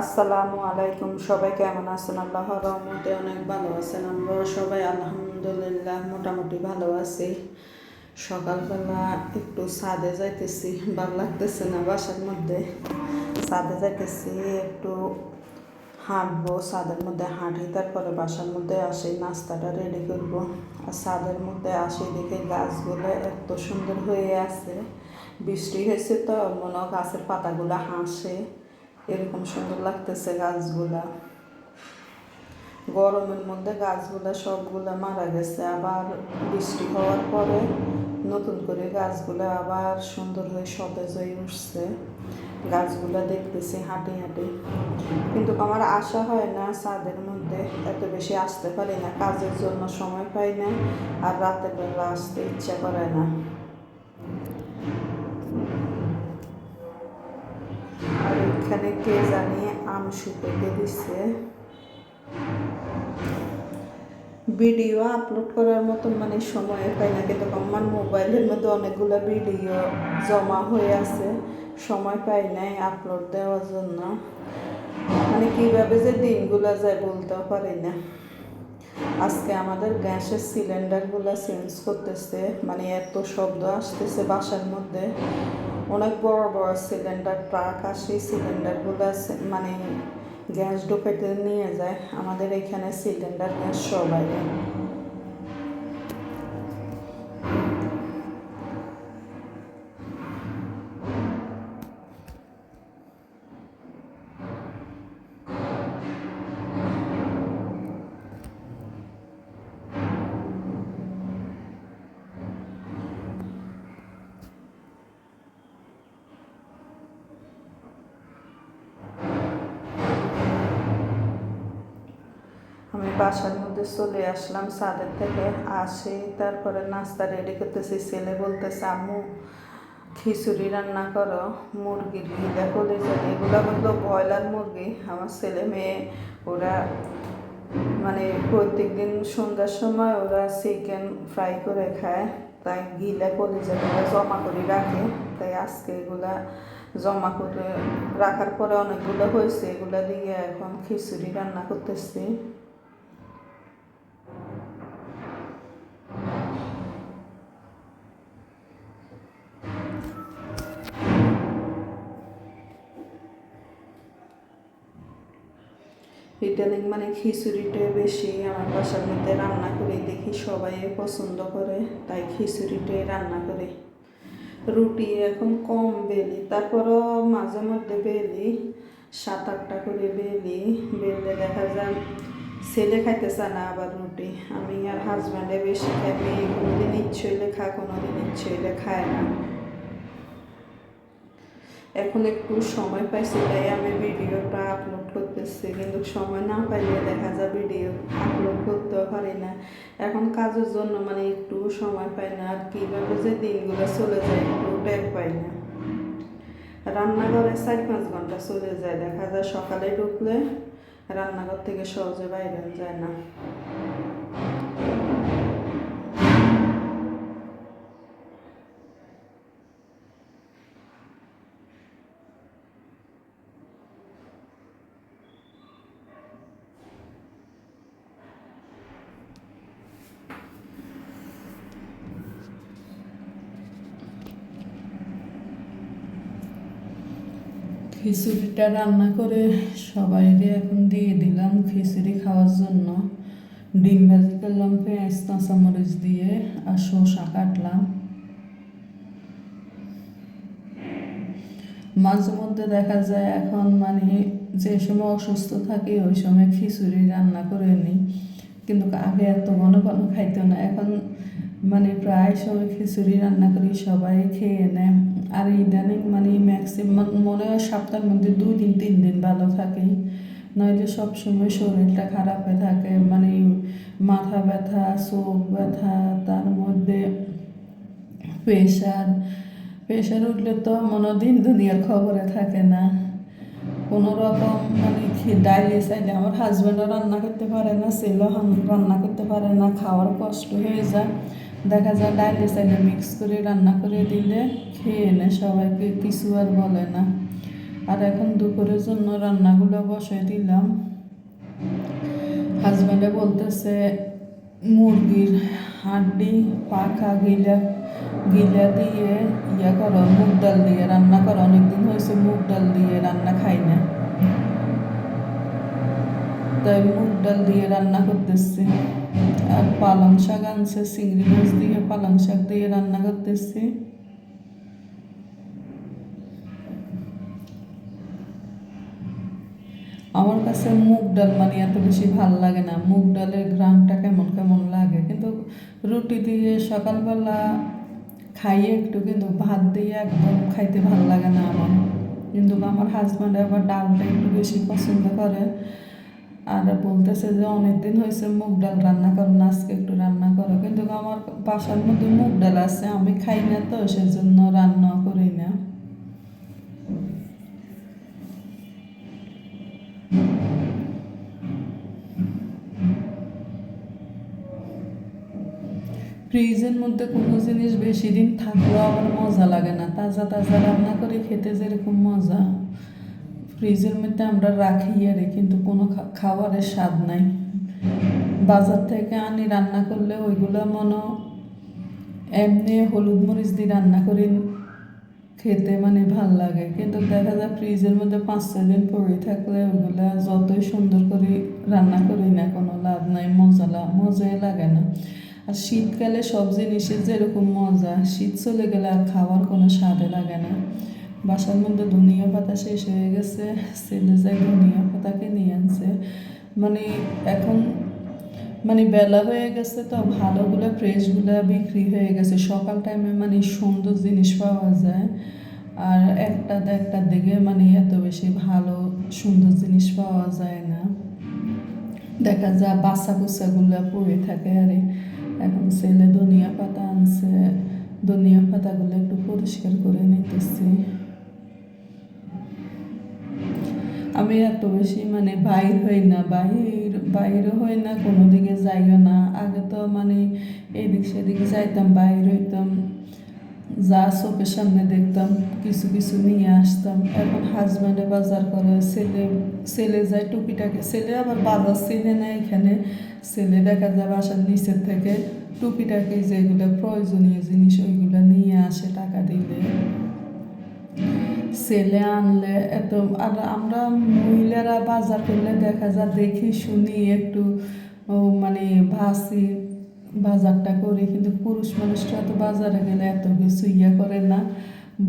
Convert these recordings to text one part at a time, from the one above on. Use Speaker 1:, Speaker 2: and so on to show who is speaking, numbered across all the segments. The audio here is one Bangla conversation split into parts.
Speaker 1: আসসালামু আলাইকুম, সবাই কেমন আছেন? আল্লাহর রহমতে অনেক ভালো আছেন। আমরা সবাই আলহামদুলিল্লাহ মোটামুটি ভালো আছি। সকালবেলা একটু ছাদে যাইতেছি, ভালো লাগতেছে না বাসার মধ্যে। ছাদে যাইতেছি, একটু হাঁটবো, ছাদের মধ্যে হাঁটি, তারপরে বাসার মধ্যে আসি, নাস্তাটা রেডি করব। আর ছাদের মধ্যে আসি দেখে গাছগুলো এত সুন্দর হয়ে আছে। বৃষ্টি হয়েছে তো, মনে গাছের পাতাগুলো হাসে। এরকম সুন্দর লাগতেছে গাছগুলা। গরমের মধ্যে গাছগুলা সবগুলা মারা গেছে। আবার বৃষ্টি হওয়ার পরে নতুন করে গাছগুলা আবার সুন্দর হয়ে সতেজ হয়ে উঠছে। গাছগুলা দেখতেছি হাঁটি হাঁটি। কিন্তু আমার আশা হয় না ছাদের মধ্যে এত বেশি আসতে পারি না। কাজের জন্য সময় পাই না আর রাতের বেলা আসতে ইচ্ছা করে না। এখানে কে জানি আম শুকাইতে দিচ্ছে ভিডিও আপলোড করার মতন মানে সময় পাই না, কিন্তু আমার মোবাইলের মধ্যে অনেকগুলো ভিডিও জমা হয়ে আছে, সময় পাই নাই আপলোড দেওয়ার জন্য। মানে কীভাবে যে দিনগুলো যায় বলতেও পারি না। আজকে আমাদের গ্যাসের সিলিন্ডারগুলো চেঞ্জ করতেছে মানে এত শব্দ আসতেছে বাসার মধ্যে। অনেক বড় বড় সিলিন্ডার ট্রাক আসে সিলিন্ডারগুলো মানে গ্যাস ঢুকাইতে নিয়ে যায়। আমাদের এখানে সিলিন্ডার গ্যাস সবাই বাসার মধ্যে চলে আসলাম, ছাদের থেকে আসে, তারপরে নাস্তা রেডি করতেছি। ছেলে বলতেছে, আম্মু, খিচুড়ি রান্না করো মুরগির গিলা করে যাবে এগুলো বলল ব্রয়লার মুরগি। আমার ছেলে মেয়ে, ওরা মানে প্রত্যেক দিন সন্ধ্যার সময় ওরা চিকেন ফ্রাই করে খায়। তাই গিলা কলিজাগুলো জমা করে রাখে। তাই আজকে এগুলা জমা করে রাখার পরে অনেকগুলো হয়েছে, এগুলো দিয়ে এখন খিচুড়ি রান্না করতেছি। ইদানিং মানে খিচুড়িটা বেশি আমার বাসার মধ্যে রান্না করে, দেখি সবাই পছন্দ করে, তাই খিচুড়িটাই রান্না করে। রুটি এখন কম বেলি, তারপরও মাঝে মধ্যে বেলি, সাত আটটা করে বেলি, বেললে দেখা যায় ছেলে খাইতে চায় না আবার রুটি। আমি আর হাজব্যান্ডে বেশি খাই মেয়ে কোনোদিন ইচ্ছে হইলে খা, কোনোদিন ইচ্ছে হইলে খায় না। এখন একটু সময় পাইছি, তাই আমি ভিডিওটা আপলোড করতেছি কিন্তু সময় না পাইলে দেখা যায় ভিডিও আপলোড করতেও পারি না। এখন কাজের জন্য মানে একটু সময় পাই না, আর কীভাবে যে দিনগুলো চলে যায় একটু ট্যাগ পাই না। রান্নাঘরে চার পাঁচ ঘণ্টা চলে যায়, দেখা যায় সকালে ঢুকলে রান্নাঘর থেকে সহজে বাইরে যায় না। খিচুড়িটা রান্না করে সবাইকে এখন দিয়ে দিলাম খিচুড়ি খাওয়ার জন্য। ডিম ভাজি করলাম, পেঁয়াজ, কাঁচামরিচ দিয়ে আর শসা কাটলাম। মাঝে মধ্যে দেখা যায় এখন মানে যে সময় অসুস্থ থাকি, ওই সময় খিচুড়ি রান্না করে নিই। কিন্তু আগে এত ঘন ঘন খাইতো না। এখন মানে প্রায় সময় খিচুড়ি রান্না করি, সবাই খেয়ে নেয়। আর ইদানিং মানে ম্যাক্সিমাম মনে হয় সপ্তাহের মধ্যে দুই দিন, তিন দিন ভালো থাকে। নইলে সবসময় শরীরটা খারাপ হয়ে থাকে মানে মাথা ব্যথা, চোখ ব্যথা, তার মধ্যে প্রেশার প্রেশার উঠলে তো মনে দিন দুনিয়ার খবরে থাকে না। কোনো রকম মানে ডাইলে চাইলে আমার হাজব্যান্ডও রান্না করতে পারে না, ছেলেও রান্না করতে পারে না, খাওয়ার কষ্ট হয়ে যায়। দেখা যায় ডাইলে চাইলে মিক্স করে রান্না করে দিলে খেয়ে নেয় সবাইকে কিছু আর বলে না। আর এখন দুপুরের জন্য রান্নাগুলো বসাই দিলাম। হাজব্যান্ডে বলতেছে, মুরগির হাড্ডি পাখা গিলা গিলা দিয়ে ইয়া করো, মুগ ডাল দিয়ে রান্না করো। অনেকদিন হয়েছে মুগ ডাল দিয়ে রান্না খাই না। তাই মুগ ডাল দিয়ে রান্না করতেছি। আর পালং শাক আনছে, চিংড়ি মাছ দিয়ে পালং শাক দিয়ে রান্না করতেছি। আমার কাছে মুগ ডাল মানে এত বেশি ভালো লাগে না। মুগ ডালের ঘ্রাণটা কেমন কেমন লাগে। কিন্তু রুটি দিয়ে সকালবেলা খাইয়ে একটু কিন্তু ভাত দিয়ে একদম খাইতে ভালো লাগে না আমার। কিন্তু আমার হাজব্যান্ড আবার ডালটা একটু বেশি পছন্দ করে। আর বলতেছে যে অনেক দিন হয়েছে মুগ ডাল রান্না করো না, আজকে একটু রান্না করো। কিন্তু আমার বাসার মধ্যে মুগ ডাল আছে, আমি খাই না তো, সেজন্য রান্না করি না। ফ্রিজের মধ্যে কোনো জিনিস বেশি দিন থাকলেও আমার মজা লাগে না। তাজা তাজা রান্না করে খেতে যেরকম মজা। ফ্রিজের মধ্যে আমরা রাখি আরে কিন্তু কোনো খাবারের স্বাদ নাই। বাজার থেকে আনি, রান্না করলে ওইগুলো মনে এমনি হলুদ মরিচ দিয়ে রান্না করি, খেতে মানে ভালো লাগে। কিন্তু দেখা যায় ফ্রিজের মধ্যে পাঁচ দিন পড়ে থাকলে ওইগুলো যতই সুন্দর করে রান্না করি না কোনো লাভ নাই, মজা মজাই লাগে না। আর শীতকালে সব জিনিসের যেরকম মজা, শীত চলে গেলে আর খাওয়ার কোনো স্বাদে লাগে না। বাসার মধ্যে ধনিয়া পাতা শেষ হয়ে গেছে, ছেলে যায় ধনিয়া পাতাকে নিয়ে আনছে। মানে এখন মানে বেলা হয়ে গেছে তো, ভালোগুলো ফ্রেশগুলো বিক্রি হয়ে গেছে। সকাল টাইমে মানে সুন্দর জিনিস পাওয়া যায়। আর একটা একটার দিকে মানে এত বেশি ভালো, সুন্দর জিনিস পাওয়া যায় না। দেখা যায় বাসা বুসাগুলো পড়ে থাকে, আরে এখন ছেলে ধনিয়া পাতা আনছে। ধনিয়া পাতাগুলো একটু পরিষ্কার করে নিতেছি। আমি এত বেশি মানে বাইর হই না, বাহির বাইরে হই না, কোনো দিকে যাইও না। আগে তো মানে এদিক সেদিক যাইতাম বাইর হইতাম, যা চোখের সামনে দেখতাম, কিছু কিছু নিয়ে আসতাম। এখন হাজব্যান্ডে বাজার করে, ছেলে ছেলে যায় টুপিটাকে, ছেলে আবার বাজার ছেলে না এখানে। ছেলে দেখা যায় বাসার নিচের থেকে টুপিটাকে যেগুলো প্রয়োজনীয় জিনিস, ওইগুলো নিয়ে আসে টাকা দিলে। ছেলে আনলে এত আর আমরা মহিলারা বাজার করলে দেখা যায় দেখি, শুনি একটু মানে ভাসি বাজারটা করি, কিন্তু পুরুষ মানুষটা তো বাজারে গেলে এত কিছু ইয়ে করে না।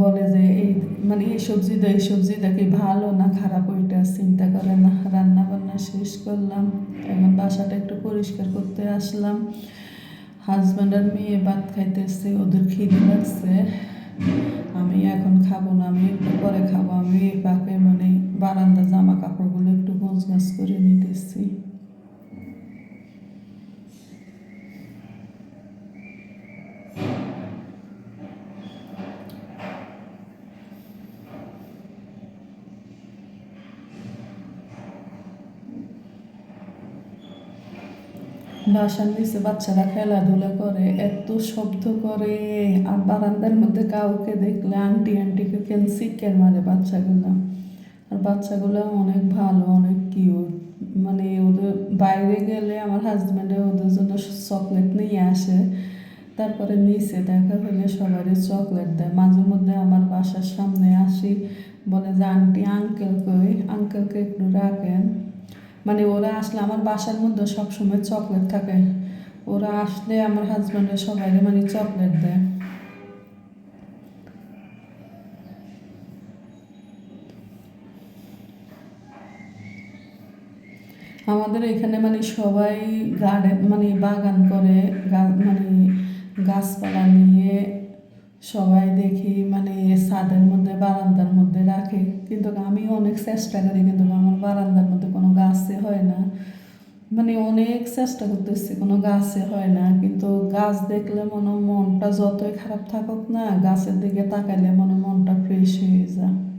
Speaker 1: বলে যে এই মানে এই সবজি দেয় এই সবজি দেখি ভালো না খারাপ ওইটা চিন্তা করে না। রান্না বান্না শেষ করলাম, এখন বাসাটা একটু পরিষ্কার করতে আসলাম। হাজব্যান্ড আর মেয়ে ভাত খাইতেছে, ওদের খিদে লাগছে। আমি এখন খাব না, আমি একটু পরে খাব। আমি পাকে মানে বারান্দা জামা কাপড়গুলো একটু গোছ গাছ করে নিতেছি। বাসার নিচে বাচ্চারা খেলাধুলা করে, এত শব্দ করে। আর বারান্দার মধ্যে কাউকে দেখলে আন্টি আন্টিকে কেন শিক্ষের মারে বাচ্চাগুলো? আর বাচ্চাগুলো অনেক ভালো, অনেক কিউট মানে ওদের বাইরে গেলে আমার হাজব্যান্ডে ওদের জন্য চকলেট নিয়ে আসে। তারপরে নিচে দেখা হলে সবারই চকলেট দেয়। মাঝে মধ্যে আমার বাসার সামনে আসি, বলে যে, আন্টি আঙ্কেল কই? আঙ্কেলকে একটু রাখেন। মানে ওরা আসলে আমার বাসার মধ্যে সবসময় চকলেট থাকে। ওরা আসলে আমার হাজব্যান্ডের সবাই মানে চকলেট দেয়। আমাদের এখানে মানে সবাই গার্ডেন মানে বাগান করে মানে গাছপালা নিয়ে সবাই দেখি মানে ছাদের মধ্যে, বারান্দার মধ্যে রাখে। কিন্তু আমি অনেক চেষ্টা করি, কিন্তু আমার বারান্দার মধ্যে কোনো গাছে হয় না। মানে অনেক চেষ্টা করতেছি, কোনো গাছে হয় না। কিন্তু গাছ দেখলে মনে মনটা যতই খারাপ থাকুক না, গাছের দিকে তাকাইলে মনে মনটা ফ্রেশ হয়ে যায়।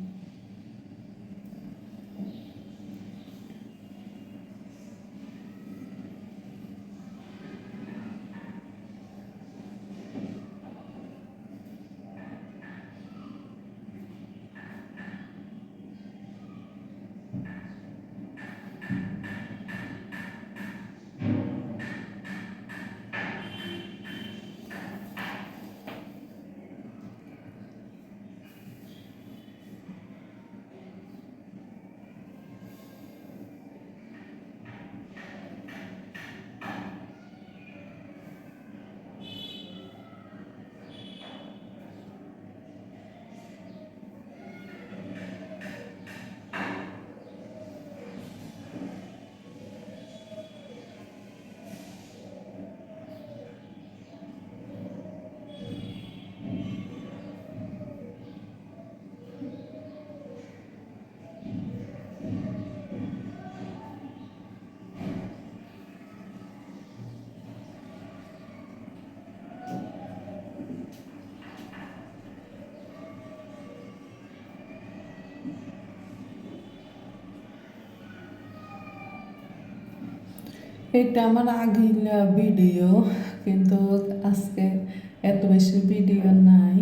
Speaker 2: এটা আমার আগের ভিডিও কিন্তু আজকে এত বেশি ভিডিও নাই।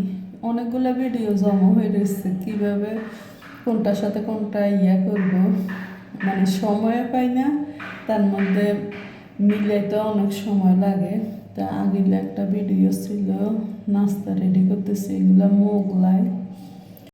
Speaker 2: অনেকগুলো ভিডিও জমা হয়ে রয়েছে কীভাবে, কোনটার সাথে কোনটা ইয়া করব? মানে সময় পাই না, তার মধ্যে মিলাইতে অনেক সময় লাগে। তা আগের একটা ভিডিও ছিল, নাস্তা রেডি করতেছি, এগুলো মোগলাই।